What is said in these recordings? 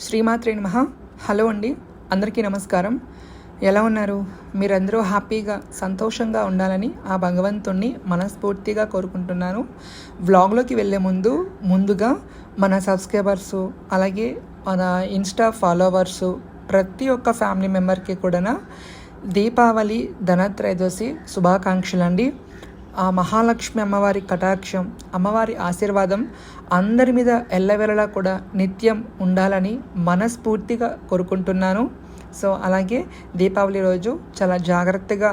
శ్రీమాత్రే నమ. హలో అండి అందరికీ నమస్కారం. ఎలా ఉన్నారు? మీరందరూ హ్యాపీగా సంతోషంగా ఉండాలని ఆ భగవంతుణ్ణి మనస్ఫూర్తిగా కోరుకుంటున్నాను. వ్లాగ్లోకి వెళ్ళే ముందు ముందుగా మన సబ్స్క్రైబర్సు అలాగే మన ఇన్స్టా ఫాలోవర్సు ప్రతి ఒక్క ఫ్యామిలీ మెంబర్కి కూడా దీపావళి ధనత్రయోదశి శుభాకాంక్షలు అండి ఆ మహాలక్ష్మి అమ్మవారి కటాక్షం అమ్మవారి ఆశీర్వాదం అందరి మీద ఎల్లవెల్లలా కూడా నిత్యం ఉండాలని మనస్ఫూర్తిగా కోరుకుంటున్నాను. సో అలాగే దీపావళి రోజు చాలా జాగ్రత్తగా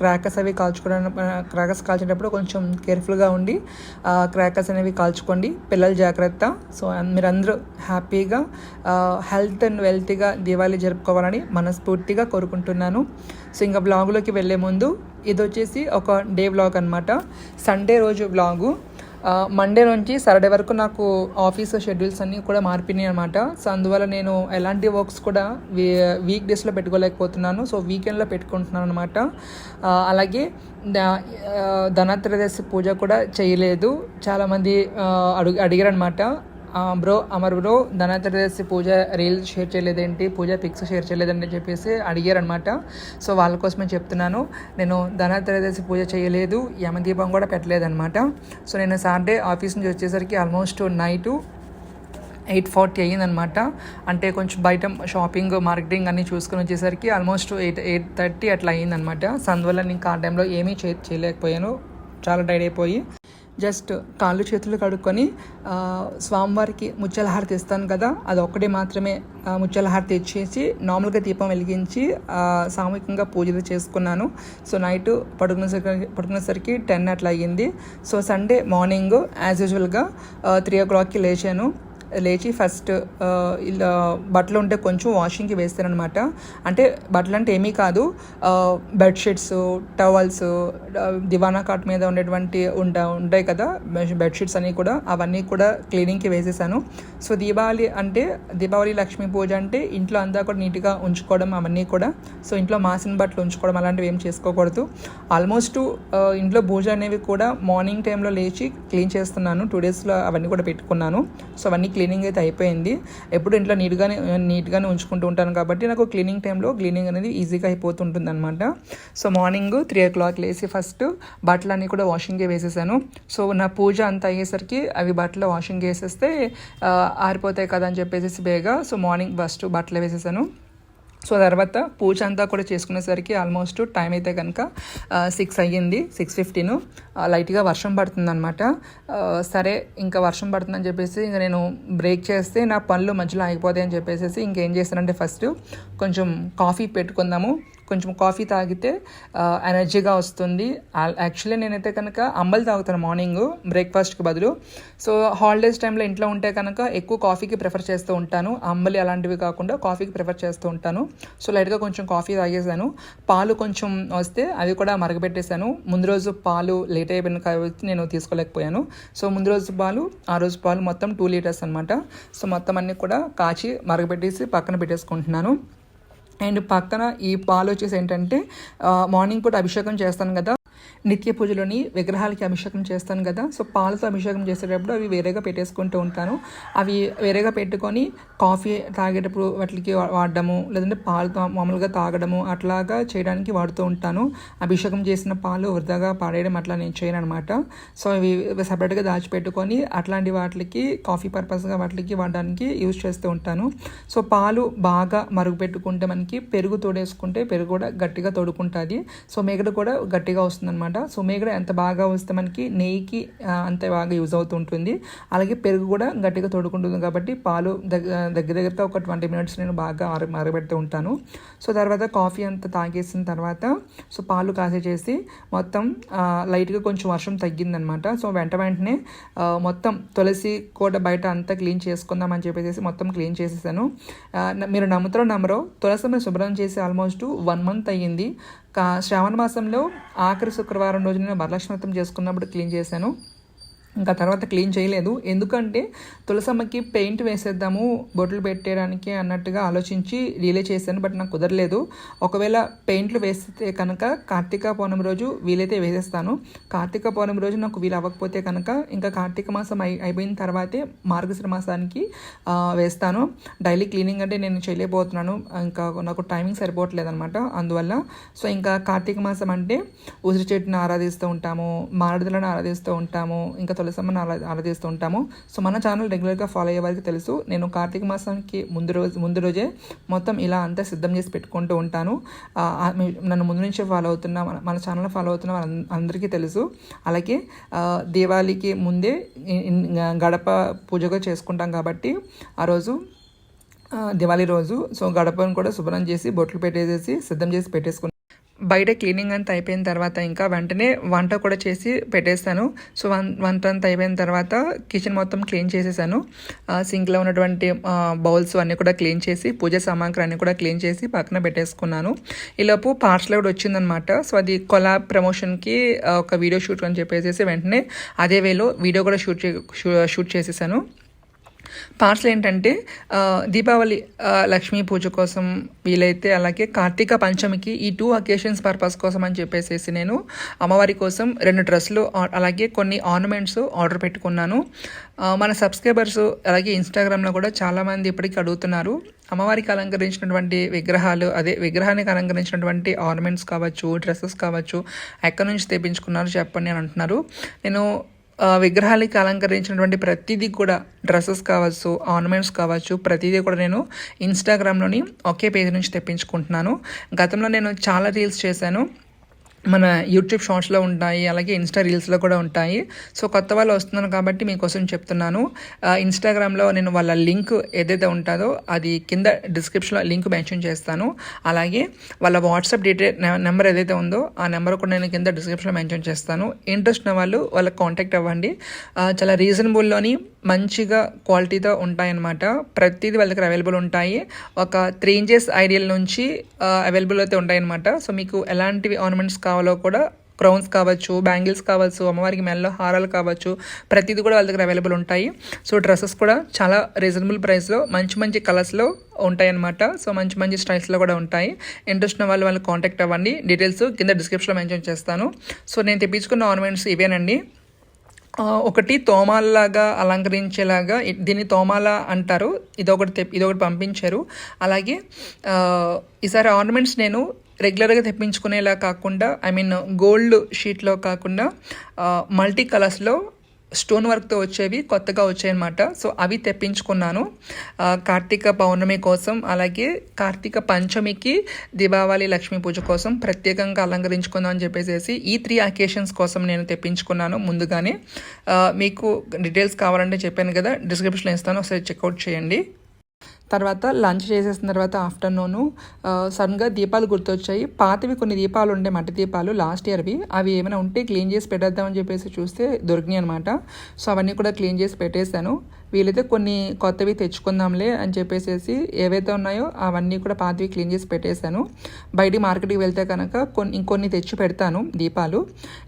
క్రాకర్స్ అవి కాల్చుకోవడం క్రాకర్స్ కాల్చేటప్పుడు కొంచెం కేర్ఫుల్గా ఉండి క్రాకర్స్ అనేవి కాల్చుకోండి. పిల్లలు జాగ్రత్త. సో మీరందరూ హ్యాపీగా హెల్త్ అండ్ వెల్త్గా దీవాళి జరుపుకోవాలని మనస్ఫూర్తిగా కోరుకుంటున్నాను. సో ఇంకా బ్లాగులోకి వెళ్ళే ముందు ఇది వచ్చేసి ఒక డే వ్లాగ్ అనమాట సండే రోజు వ్లాగు మండే నుంచి సాటర్డే వరకు నాకు ఆఫీస్ షెడ్యూల్స్ అన్నీ కూడా మారిపోయినాయి అనమాట సో అందువల్ల నేను ఎలాంటి వర్క్స్ కూడా వీ వీక్ డేస్లో పెట్టుకోలేకపోతున్నాను. సో వీకెండ్లో పెట్టుకుంటున్నాను అనమాట అలాగే ధనత్రయోదశి పూజ కూడా చేయలేదు. చాలామంది అడుగు అడిగారు అనమాట bro Amar bro Dhanatrayodashi puja reels share చేయలేదేంటి? పూజ పిక్స్ షేర్ చేయలేదని చెప్పేసి చెప్పేసి అడిగారనమాట సో వాళ్ళ కోసమే చెప్తున్నాను. నేను ధనత్రయోదశి పూజ చేయలేదు యమదీపం కూడా పెట్టలేదనమాట సో నేను సాటర్డే ఆఫీస్ నుంచి వచ్చేసరికి ఆల్మోస్ట్ నైటు ఎయిట్ ఫార్టీ అయ్యిందనమాట అంటే కొంచెం బయట షాపింగ్ మార్కెటింగ్ అన్నీ చూసుకుని వచ్చేసరికి ఆల్మోస్ట్ ఎయిట్ ఎయిట్ థర్టీ అట్లా అయ్యిందనమాట అందువల్ల నేను ఆ టైంలో ఏమీ చే చేయలేకపోయాను. చాలా టైడ్ అయిపోయి. జస్ట్ కాళ్ళు చేతులు కడుక్కొని స్వామివారికి ముచ్చలహారతి ఇస్తాను కదా అది ఒక్కడే మాత్రమే ముచ్చలహారతి ఇచ్చేసి నార్మల్గా దీపం వెలిగించి సామూహికంగా పూజలు చేసుకున్నాను. సో నైట్ పడుకునేసరికి పడుకునేసరికి టెన్ అట్లా అయ్యింది. సో సండే మార్నింగ్ యాజ్ యూజువల్గా త్రీ ఓ క్లాక్కి లేచాను. లేచి ఫస్ట్ ఇలా బట్టలు ఉంటే కొంచెం వాషింగ్కి వేస్తారనమాట అంటే బట్టలు అంటే ఏమీ కాదు బెడ్షీట్స్ టవల్స్ దివానా కాట్ మీద ఉండేటువంటి ఉంట ఉంటాయి కదా బెడ్షీట్స్ అన్నీ కూడా అవన్నీ కూడా క్లీనింగ్కి వేసేసాను. సో దీపావళి అంటే దీపావళి లక్ష్మీ పూజ అంటే ఇంట్లో అంతా కూడా నీట్గా ఉంచుకోవడం అవన్నీ కూడా. సో ఇంట్లో మాసిన బట్టలు ఉంచుకోవడం అలాంటివి ఏం చేసుకోకూడదు. ఆల్మోస్ట్ ఇంట్లో పూజ అనేవి కూడా మార్నింగ్ టైంలో లేచి క్లీన్ చేస్తున్నాను. టూ డేస్లో అవన్నీ కూడా పెట్టుకున్నాను. సో అవన్నీ క్లీనింగ్ అయితే అయిపోయింది. ఎప్పుడు ఇంట్లో నీట్గానే నీట్గానే ఉంచుకుంటూ ఉంటాను కాబట్టి నాకు క్లీనింగ్ టైంలో క్లీనింగ్ అనేది ఈజీగా అయిపోతుంటుంది అనమాట so morning three o'clock లేసి ఫస్ట్ బట్టలు అన్నీ కూడా వాషింగ్కి వేసేసాను. సో నా పూజ అంతా అయ్యేసరికి అవి బట్టలు వాషింగ్ వేసేస్తే ఆరిపోతాయి కదా అని చెప్పేసి బేగా సో మార్నింగ్ ఫస్ట్ బట్టలు వేసేసాను. సో తర్వాత పూజ అంతా కూడా చేసుకునేసరికి ఆల్మోస్ట్ టైం అయితే కనుక సిక్స్ అయ్యింది సిక్స్ ఫిఫ్టీను లైట్గా వర్షం పడుతుందన్నమాట. సరే ఇంకా వర్షం పడుతుందని చెప్పేసి ఇంకా నేను బ్రేక్ చేస్తే నా పనులు మధ్యలో ఆగిపోతాయి అని చెప్పేసి ఇంకేం చేస్తానంటే ఫస్ట్ కొంచెం కాఫీ పెట్టుకుందాము. కొంచెం కాఫీ తాగితే ఎనర్జీగా వస్తుంది. యాక్చువల్లీ నేనైతే కనుక అంబలు తాగుతాను మార్నింగ్ బ్రేక్ఫాస్ట్కి బదులు. సో హాలిడేస్ టైంలో ఇంట్లో ఉంటే కనుక ఎక్కువ కాఫీకి ప్రిఫర్ చేస్తూ ఉంటాను. అంబలి అలాంటివి కాకుండా కాఫీకి ప్రిఫర్ చేస్తూ ఉంటాను. సో లైట్గా కొంచెం కాఫీ తాగేసాను పాలు కొంచెం వస్తే అవి కూడా మరగబెట్టేశాను. ముందు రోజు పాలు లేట్ అయిపోయిన కాబట్టి నేను తీసుకోలేకపోయాను. సో ముందు రోజు పాలు ఆ రోజు పాలు మొత్తం టూ లీటర్స్ అనమాట సో మొత్తం అన్నీ కూడా కాచి మరగబెట్టేసి పక్కన పెట్టేసుకుంటున్నాను. అండ్ పక్కన ఈ పాలు వచ్చేసి ఏంటంటే మార్నింగ్ పూట అభిషేకం చేస్తాను కదా. నిత్య పూజలోని విగ్రహాలకి అభిషేకం చేస్తాను కదా. సో పాలతో అభిషేకం చేసేటప్పుడు అవి వేరేగా పెట్టేసుకుంటూ ఉంటాను. అవి వేరేగా పెట్టుకొని కాఫీ తాగేటప్పుడు వాటికి వాడడము లేదంటే పాలతో మామూలుగా తాగడము అట్లాగా చేయడానికి వాడుతూ ఉంటాను. అభిషేకం చేసిన పాలు వృధాగా పాడేయడం అట్లా నేను చేయను అనమాట సో ఇవి సపరేట్గా దాచిపెట్టుకొని అట్లాంటి వాటికి కాఫీ పర్పస్గా వాటికి వాడడానికి యూజ్ చేస్తూ ఉంటాను. సో పాలు బాగా మరుగు పెట్టుకుంటే మనకి పెరుగు తోడేసుకుంటే పెరుగు కూడా గట్టిగా తోడుకుంటుంది. సో మేకడ కూడా గట్టిగా వస్తుంది అనమాట సో మేగడ ఎంత బాగా వస్తే మనకి నెయ్యికి అంత బాగా యూజ్ అవుతుంటుంది అలాగే పెరుగు కూడా గట్టిగా తోడుకుంటుంది కాబట్టి పాలు దగ్గర దగ్గర దగ్గరగా ఒక ట్వంటీ మినిట్స్ నేను బాగా ఆర మరగబెడుతూ ఉంటాను. సో తర్వాత కాఫీ అంతా తాగేసిన తర్వాత సో పాలు కాసే చేసి మొత్తం లైట్గా కొంచెం వర్షం తగ్గిందనమాట సో వెంట వెంటనే మొత్తం తులసి కోట బయట అంతా క్లీన్ చేసుకుందామని చెప్పేసి మొత్తం క్లీన్ చేసేసాను. మీరు నమ్ముతారో నమ్మరో తులసి శుభ్రం చేసి ఆల్మోస్ట్ వన్ మంత్ అయ్యింది. శ్రావణ మాసంలో ఆఖరి శుక్రవారం రోజున నేను వరలక్ష్మి వ్రతం చేసుకున్నప్పుడు క్లీన్ చేశాను. ఇంకా తర్వాత క్లీన్ చేయలేదు. ఎందుకంటే తులసమ్మకి పెయింట్ వేసేద్దాము బొట్లు పెట్టేయడానికి అన్నట్టుగా ఆలోచించి రిలే చేశాను బట్ నాకు కుదరలేదు. ఒకవేళ పెయింట్లు వేస్తే కనుక కార్తీక పౌర్ణమి రోజు వీలైతే వేసేస్తాను. కార్తీక పౌర్ణమి రోజు నాకు వీలు అవ్వకపోతే కనుక ఇంకా కార్తీక మాసం అయి అయిపోయిన తర్వాతే మార్గశ్ర మాసానికి వేస్తాను. డైలీ క్లీనింగ్ అంటే నేను చేయలేకపోతున్నాను. ఇంకా నాకు టైమింగ్ సరిపోవట్లేదు అనమాట అందువల్ల సో ఇంకా కార్తీక మాసం అంటే ఉసిరి చెట్టుని ఆరాధిస్తూ ఉంటాము మారడుదలను ఆరాధిస్తూ ఉంటాము ఇంకా తులసమ్మని ఆరా ఆరాధిస్తూ ఉంటాము. సో మన ఛానల్ రెగ్యులర్గా ఫాలో అయ్యే వారికి తెలుసు. నేను కార్తీక మాసానికి ముందు రోజు ముందు రోజే మొత్తం ఇలా అంతా సిద్ధం చేసి పెట్టుకుంటూ ఉంటాను. నన్ను ముందు నుంచే ఫాలో అవుతున్న మన- ఛానల్ ఫాలో అవుతున్న అందరికీ తెలుసు. అలాగే దీవాళికి ముందే గడప పూజగా చేసుకుంటాం కాబట్టి ఆ రోజు దివాళీ రోజు. సో గడపను కూడా శుభ్రం చేసి బొట్లు పెట్టేసేసి సిద్ధం చేసి పెట్టేసుకుంటాం బయట క్లీనింగ్ అంతా అయిపోయిన తర్వాత ఇంకా వెంటనే వంట కూడా చేసి పెట్టేస్తాను. సో వన్ వంట అంతా అయిపోయిన తర్వాత కిచెన్ మొత్తం క్లీన్ చేసేసాను. సింక్లో ఉన్నటువంటి బౌల్స్ అన్నీ కూడా క్లీన్ చేసి పూజ సామాగ్రి అన్నీ కూడా క్లీన్ చేసి పక్కన పెట్టేసుకున్నాను. ఈలోపు పార్సల్ కూడా వచ్చిందనమాట సో అది కొలా ప్రమోషన్కి ఒక వీడియో షూట్ అని చెప్పేసి వెంటనే అదే వేలో వీడియో కూడా షూట్ చే షూ- షూట్ చేసేసాను. పార్సల్ ఏంటంటే దీపావళి లక్ష్మీ పూజ కోసం వీలైతే అలాగే కార్తీక పంచమికి ఈ టూ అకేషన్స్ పర్పస్ కోసం అని చెప్పేసి నేను అమ్మవారి కోసం రెండు డ్రెస్సులు అలాగే కొన్ని ఆర్నమెంట్స్ ఆర్డర్ పెట్టుకున్నాను. మన సబ్స్క్రైబర్స్ అలాగే ఇన్స్టాగ్రామ్లో కూడా చాలామంది ఇప్పటికీ అడుగుతున్నారు. అమ్మవారికి అలంకరించినటువంటి విగ్రహాలు అదే విగ్రహానికి అలంకరించినటువంటి ఆర్నమెంట్స్ కావచ్చు డ్రెస్సెస్ కావచ్చు ఎక్కడి నుంచి తెప్పించుకున్నారు చెప్పండి అని అంటున్నారు. నేను విగ్రహాలకి అలంకరించినటువంటి ప్రతిదీ కూడా డ్రెస్సెస్ కావచ్చు ఆర్నమెంట్స్ కావచ్చు ప్రతిదీ కూడా నేను ఇన్స్టాగ్రామ్లోని ఒకే పేజ్ నుంచి తెప్పించుకుంటున్నాను. గతంలో నేను చాలా రీల్స్ చేశాను. మన యూట్యూబ్ షార్ట్స్లో ఉంటాయి అలాగే ఇన్స్టా రీల్స్లో కూడా ఉంటాయి. సో కొత్త వాళ్ళు వస్తున్నారు కాబట్టి మీకోసం చెప్తున్నాను. ఇన్స్టాగ్రామ్లో నేను వాళ్ళ లింక్ ఏదైతే ఉంటుందో అది కింద డిస్క్రిప్షన్లో లింక్ మెన్షన్ చేస్తాను. అలాగే వాళ్ళ వాట్సాప్ డీటెయిల్ నెంబర్ ఏదైతే ఉందో ఆ నెంబర్ కూడా నేను కింద డిస్క్రిప్షన్లో మెన్షన్ చేస్తాను. ఇంట్రెస్ట్ ఉన్న వాళ్ళు వాళ్ళకి కాంటాక్ట్ అవ్వండి. చాలా రీజనబుల్లోని మంచిగా క్వాలిటీతో ఉంటాయన్నమాట. ప్రతిదీ వాళ్ళ దగ్గర అవైలబుల్ ఉంటాయి. ఒక త్రీ ఇంచెస్ ఐడియల్ నుంచి అవైలబుల్ అయితే ఉంటాయన్నమాట. సో మీకు ఎలాంటివి ఆర్నమెంట్స్ కావాలో కూడా క్రౌన్స్ కావచ్చు బ్యాంగిల్స్ కావచ్చు అమ్మవారికి మెల్లో హారాలు కావచ్చు ప్రతిదీ కూడా వాళ్ళ దగ్గర అవైలబుల్ ఉంటాయి. సో డ్రెస్సెస్ కూడా చాలా రీజనబుల్ ప్రైస్లో మంచి మంచి కలర్స్లో ఉంటాయి అన్నమాట సో మంచి మంచి స్టైల్స్లో కూడా ఉంటాయి. ఇంట్రెస్ట్ ఉన్న వాళ్ళు వాళ్ళు కాంటాక్ట్ అవ్వండి. డీటెయిల్స్ కింద డిస్క్రిప్షన్లో మెన్షన్ చేస్తాను. సో నేను తెప్పించుకున్న ఆర్నమెంట్స్ ఇవేనండి. ఒకటి తోమాల్లాగా అలంకరించేలాగా దీన్ని తోమాల అంటారు. ఇదొకటి తెప్ ఇదొకటి పంపించారు. అలాగే ఈసారి ఆర్నమెంట్స్ నేను రెగ్యులర్గా తెప్పించుకునేలా కాకుండా ఐ మీన్ గోల్డ్ షీట్లో కాకుండా మల్టీ కలర్స్లో స్టోన్ వర్క్తో వచ్చేవి కొత్తగా వచ్చాయన్నమాట. సో అవి తెప్పించుకున్నాను. కార్తీక పౌర్ణమి కోసం అలాగే కార్తీక పంచమికి దీపావళి లక్ష్మీ పూజ కోసం ప్రత్యేకంగా అలంకరించుకుందాం అని చెప్పేసి ఈ త్రీ అకేషన్స్ కోసం నేను తెప్పించుకున్నాను ముందుగానే. మీకు డీటెయిల్స్ కావాలంటే చెప్పాను కదా డిస్క్రిప్షన్లో ఇస్తాను. ఒకసారి చెక్అవుట్ చేయండి. తర్వాత లంచ్ చేసేసిన తర్వాత ఆఫ్టర్నూను సడన్గా దీపాలు గుర్తొచ్చాయి. పాతవి కొన్ని దీపాలు ఉండే మట్టి దీపాలు లాస్ట్ ఇయర్వి. అవి ఏమైనా ఉంటే క్లీన్ చేసి పెట్టేద్దామని చెప్పేసి చూస్తే దొరికినాయి అనమాట సో అవన్నీ కూడా క్లీన్ చేసి పెట్టేశాను. వీలైతే కొన్ని కొత్తవి తెచ్చుకుందాంలే అని చెప్పేసి ఏవైతే ఉన్నాయో అవన్నీ కూడా పాతవి క్లీన్ చేసి పెట్టేశాను. బయట మార్కెట్కి వెళ్తే కనుక కొన్ని ఇంకొన్ని తెచ్చి పెడతాను దీపాలు.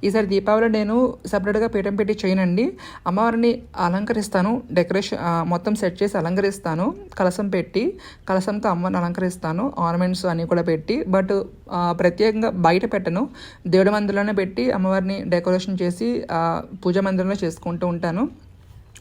ఈసారి దీపావళి నేను సపరేట్గా పీఠం పెట్టి చేయనండి. అమ్మవారిని అలంకరిస్తాను. డెకరేషన్ మొత్తం సెట్ చేసి అలంకరిస్తాను. కలసం పెట్టి కలసంతో అమ్మని అలంకరిస్తాను ఆర్నమెంట్స్ అన్నీ కూడా పెట్టి. బట్ ప్రత్యేకంగా బయట పెట్టను. దేవుడి మందిరంలోనే పెట్టి అమ్మవారిని డెకరేషన్ చేసి పూజ మందిరంలో చేసుకుంటూ ఉంటాను.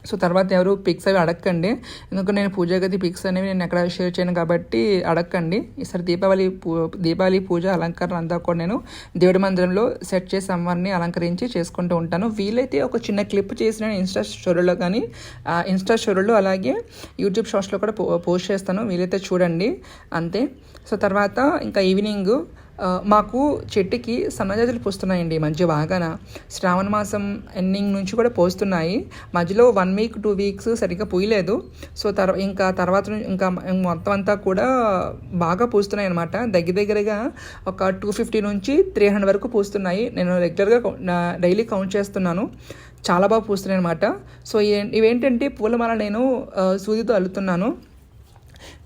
సో తర్వాత ఎవరు పిక్స్ అవి అడగండి ఎందుకంటే నేను పూజ గది పిక్స్ అనేవి నేను ఎక్కడ షేర్ చేయను కాబట్టి అడగండి ఈసారి దీపావళి పూ దీపావళి పూజ అలంకరణ అంతా కూడా నేను దేవుడి మందిరంలో సెట్ చేసి అమ్మవారిని అలంకరించి చేసుకుంటూ ఉంటాను. వీలైతే ఒక చిన్న క్లిప్ చేసి నేను ఇన్స్టా స్టోరీలో కానీ ఇన్స్టా స్టోరీలో అలాగే యూట్యూబ్ షార్ట్స్లో కూడా పో పోస్ట్ చేస్తాను. వీలైతే చూడండి. అంతే. సో తర్వాత ఇంకా ఈవినింగ్ మాకు చెట్టుకి సన్నజాజులు పూస్తున్నాయండి మంచి బాగాన. శ్రావణ మాసం ఎండింగ్ నుంచి కూడా పోస్తున్నాయి. మధ్యలో వన్ వీక్ టూ వీక్స్ సరిగ్గా పూయలేదు. సో తర్వా ఇంకా తర్వాత ఇంకా మొత్తం అంతా కూడా బాగా పూస్తున్నాయి అనమాట దగ్గర దగ్గరగా ఒక టూ ఫిఫ్టీ నుంచి త్రీ హండ్రెడ్ వరకు పూస్తున్నాయి. నేను రెగ్యులర్గా డైలీ కౌంట్ చేస్తున్నాను. చాలా బాగా పూస్తున్నాయి అనమాట సో ఇవేంటంటే పూలమాల నేను సూదితో అల్లుతున్నాను.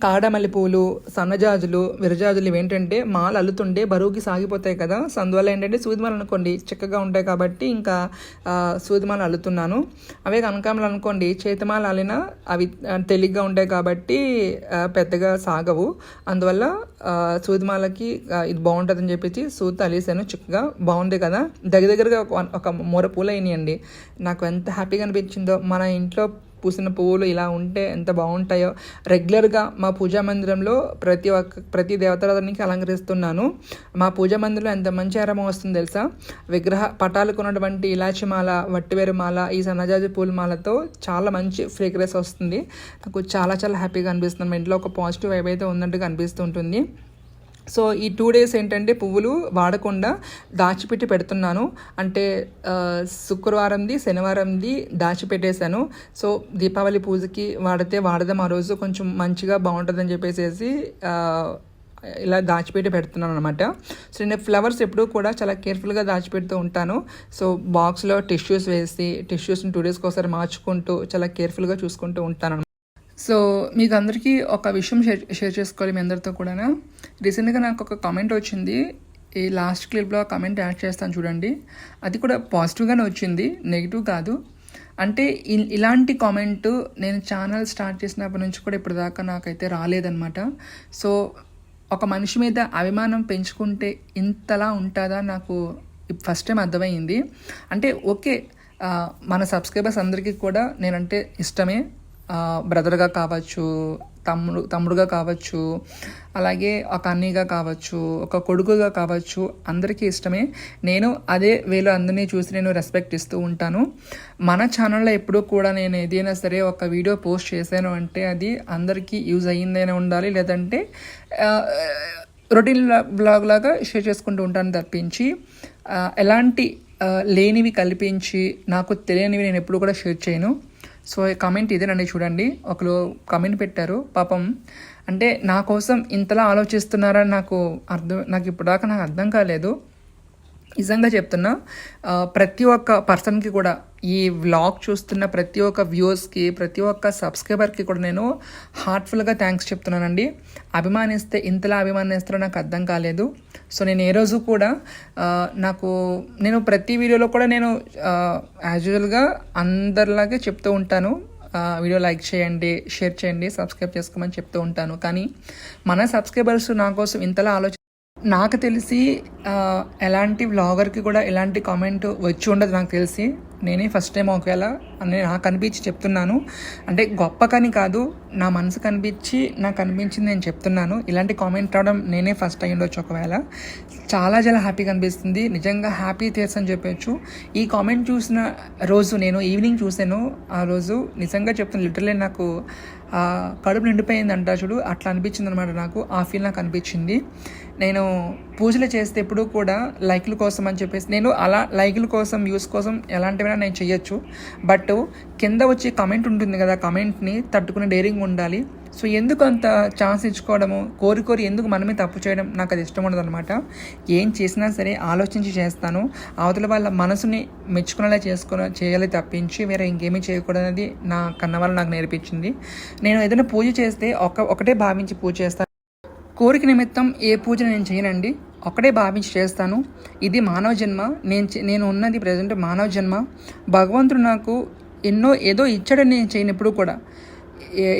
కాడమల్లి పూలు సన్నజాజులు విరజాజులు ఏంటంటే మాలు అల్లుతుండే బరువుకి సాగిపోతాయి కదా. సో అందువల్ల ఏంటంటే సూదిమాల అనుకోండి చిక్కగా ఉంటాయి కాబట్టి ఇంకా సూదిమాలు అల్లుతున్నాను. అవే కనకాంబరాలు అనుకోండి చేతిమాల అల్లినా అవి తెలిగ్గా ఉంటాయి కాబట్టి పెద్దగా సాగవు. అందువల్ల సూదిమాలకి ఇది బాగుంటుందని చెప్పేసి సూది అలేసాను చిక్కగా బాగుంది కదా. దగ్గర దగ్గరగా ఒక- ఒక మూర పూలు అయినాయండి. నాకు ఎంత హ్యాపీగా అనిపించిందో మన ఇంట్లో పూసిన పువ్వులు ఇలా ఉంటే ఎంత బాగుంటాయో. రెగ్యులర్గా మా పూజా మందిరంలో ప్రతి ఒక్క ప్రతి దేవతారాధనకి అలంకరిస్తున్నాను. మా పూజా మందిరంలో ఎంత మంచి ఆరంభం వస్తుంది తెలుసా? విగ్రహ పటాలకు ఉన్నటువంటి ఇలాచి మాల వట్టివేరు మాల ఈ సన్నజాజి పూల మాలతో చాలా మంచి ఫ్రేగ్రెన్స్ వస్తుంది. నాకు చాలా చాలా హ్యాపీగా అనిపిస్తుంది. మా ఇంట్లో ఒక పాజిటివ్ వైబ్ అయితే ఉన్నట్టుగా అనిపిస్తుంటుంది. సో ఈ టూ డేస్ ఏంటంటే పువ్వులు వాడకుండా దాచిపెట్టి పెడుతున్నాను. అంటే శుక్రవారంది శనివారంది దాచిపెట్టేశాను. సో దీపావళి పూజకి వాడితే వాడదాం. ఆ రోజు కొంచెం మంచిగా బాగుంటుందని చెప్పేసి ఇలా దాచిపెట్టి పెడుతున్నాను అనమాట సో నేను ఫ్లవర్స్ ఎప్పుడూ కూడా చాలా కేర్ఫుల్గా దాచిపెడుతూ ఉంటాను. సో బాక్స్లో టిష్యూస్ వేసి టిష్యూస్ని టూ డేస్కి ఒకసారి మార్చుకుంటూ చాలా కేర్ఫుల్గా చూసుకుంటూ ఉంటాను సో మీకు అందరికీ ఒక విషయం షేర్ షేర్ చేసుకోవాలి మీ అందరితో కూడా రీసెంట్గా నాకు ఒక కామెంట్ వచ్చింది. ఈ లాస్ట్ క్లిప్లో కామెంట్ యాడ్ చేస్తాను చూడండి. అది కూడా పాజిటివ్గానే వచ్చింది. నెగిటివ్ కాదు. అంటే ఇ- ఇలాంటి కామెంట్ నేను ఛానల్ స్టార్ట్ చేసినప్పటి నుంచి కూడా ఇప్పటిదాకా నాకైతే రాలేదన్నమాట. సో ఒక మనిషి మీద అభిమానం పెంచుకుంటే ఇంతలా ఉంటుందా నాకు ఫస్ట్ టైం అర్థమైంది. అంటే ఓకే మన సబ్స్క్రైబర్స్ అందరికీ కూడా నేనంటే ఇష్టమే. బ్రదర్గా కావచ్చు తమ్ముడు తమ్ముడుగా కావచ్చు అలాగే ఒక అన్నయ్యగా కావచ్చు ఒక కొడుకుగా కావచ్చు అందరికీ ఇష్టమే. నేను అదే వీళ్ళు అందరినీ చూసి నేను రెస్పెక్ట్ ఇస్తూ ఉంటాను. మన ఛానల్లో ఎప్పుడూ కూడా నేను ఏదైనా సరే ఒక వీడియో పోస్ట్ చేశాను అంటే అది అందరికీ యూజ్ అయ్యిందైనా ఉండాలి లేదంటే రొటీన్ బ్లాగ్ లాగా షేర్ చేసుకుంటూ ఉంటాను తప్పించి ఎలాంటి లేనివి కల్పించి నాకు తెలియనివి నేను ఎప్పుడు కూడా షేర్ చేయను. సో కమెంట్ ఇదేనండి చూడండి. ఒకరు కమెంట్ పెట్టారు. పాపం అంటే నా కోసం ఇంతలా ఆలోచిస్తున్నారని నాకు అర్థం నాకు ఇప్పటిదాకా నాకు అర్థం కాలేదు. నిజంగా చెప్తున్నా ప్రతి ఒక్క పర్సన్కి కూడా ఈ వ్లాగ్ చూస్తున్న ప్రతి ఒక్క వ్యూవర్స్కి ప్రతి ఒక్క సబ్స్క్రైబర్కి కూడా నేను హార్ట్ఫుల్గా థ్యాంక్స్ చెప్తున్నానండి. అభిమానిస్తే ఇంతలా అభిమానిస్తారో నాకు అర్థం కాలేదు. సో నేను ఏ రోజు కూడా నాకు నేను ప్రతి వీడియోలో కూడా నేను యాజువల్గా అందరిలాగే చెప్తూ ఉంటాను. వీడియో లైక్ చేయండి షేర్ చేయండి సబ్స్క్రైబ్ చేసుకోమని చెప్తూ ఉంటాను. కానీ మన సబ్స్క్రైబర్స్ నా కోసం ఇంతలా ఆలోచన నాకు తెలిసి ఎలాంటి వ్లాగర్కి కూడా ఎలాంటి కామెంట్ వచ్చి ఉండదు నాకు తెలిసి. నేనే ఫస్ట్ టైం ఒకవేళ అని నాకు అనిపించి చెప్తున్నాను. అంటే గొప్ప కానీ కాదు నా మనసు కనిపించి నాకు అనిపించింది నేను చెప్తున్నాను. ఇలాంటి కామెంట్ రావడం నేనే ఫస్ట్ అయ్యి ఉండొచ్చు ఒకవేళ. చాలా చాలా హ్యాపీగా అనిపిస్తుంది. నిజంగా హ్యాపీ తీర్స్ అని చెప్పొచ్చు. ఈ కామెంట్ చూసిన రోజు నేను ఈవినింగ్ చూసాను ఆ రోజు నిజంగా చెప్తాను లిటరలీ నాకు కడుపు నిండిపోయింది అంట చూడు. అట్లా అనిపించింది అనమాట నాకు. ఆ ఫీల్ నాకు అనిపించింది. నేను పూజలు చేస్తే ఎప్పుడు కూడా లైక్ల కోసం అని చెప్పేసి నేను అలా లైక్ల కోసం వ్యూస్ కోసం ఎలాంటివైనా నేను చేయొచ్చు. బట్ కింద వచ్చే కమెంట్ ఉంటుంది కదా కమెంట్ని తట్టుకునే డేరింగ్ ఉండాలి. సో ఎందుకు అంత ఛాన్స్ ఇచ్చుకోవడము కోరి కోరి ఎందుకు మనమే తప్పు చేయడం నాకు అది ఇష్టం ఉండదు అనమాట ఏం చేసినా సరే ఆలోచించి చేస్తాను. అవతల వాళ్ళ మనసుని మెచ్చుకునేలా చేసుకునే చేయాలి తప్పించి వేరే ఇంకేమీ చేయకూడదు అనేది నా కన్నవాళ్ళు నాకు నేర్పించింది. నేను ఏదైనా పూజ చేస్తే ఒక ఒకటే భావించి పూజ చేస్తాను కోరిక నిమిత్తం ఏ పూజ నేను చేయనండి ఒక్కడే భావించి చేస్తాను. ఇది మానవ జన్మ నేను నేను ఉన్నది ప్రజెంట్ మానవ జన్మ. భగవంతుడు నాకు ఎన్నో ఏదో ఇచ్చాడని నేను చేయనప్పుడు కూడా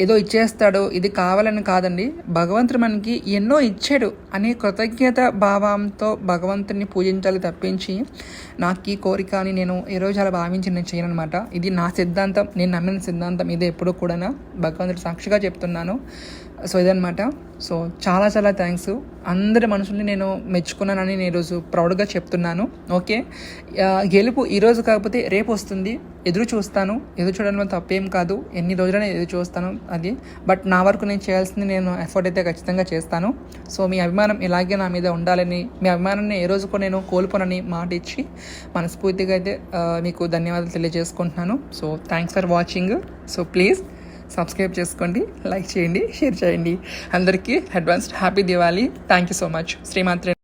ఏదో ఇచ్చేస్తాడు ఇది కావాలని కాదండి. భగవంతుడు మనకి ఎన్నో ఇచ్చాడు. అనే కృతజ్ఞత భావంతో భగవంతుని పూజించాలి తప్పించి నాకు ఈ కోరిక అని నేను ఏ రోజు అలా భావించి నేను చేయను అనమాట ఇది నా సిద్ధాంతం నేను నమ్మిన సిద్ధాంతం. ఇది ఎప్పుడు కూడా భగవంతుడు సాక్షిగా చెప్తున్నాను. సో ఇదనమాట సో చాలా చాలా థ్యాంక్స్ అందరి మనుషుల్ని నేను మెచ్చుకున్నానని నేను ఈరోజు ప్రౌడ్గా చెప్తున్నాను. ఓకే? గెలుపు ఈరోజు కాకపోతే రేపు వస్తుంది. ఎదురు చూస్తాను. ఎదురు చూడడంలో తప్పేం కాదు. ఎన్ని రోజులైనా ఎదురు చూస్తాను. అది. బట్ నా వరకు నేను చేయాల్సింది నేను ఎఫర్ట్ అయితే ఖచ్చితంగా చేస్తాను. సో మీ అభిమానం ఇలాగే నా మీద ఉండాలని మీ అభిమానాన్ని ఏ రోజు కూడా నేను కోల్పోనని మాట ఇచ్చి మనస్ఫూర్తిగా అయితే మీకు ధన్యవాదాలు తెలియజేసుకుంటున్నాను. So thanks for watching. So please subscribe చేసుకోండి లైక్ చేయండి షేర్ చేయండి. అందరికీ advanced happy Diwali thank you so much శ్రీమాత్రే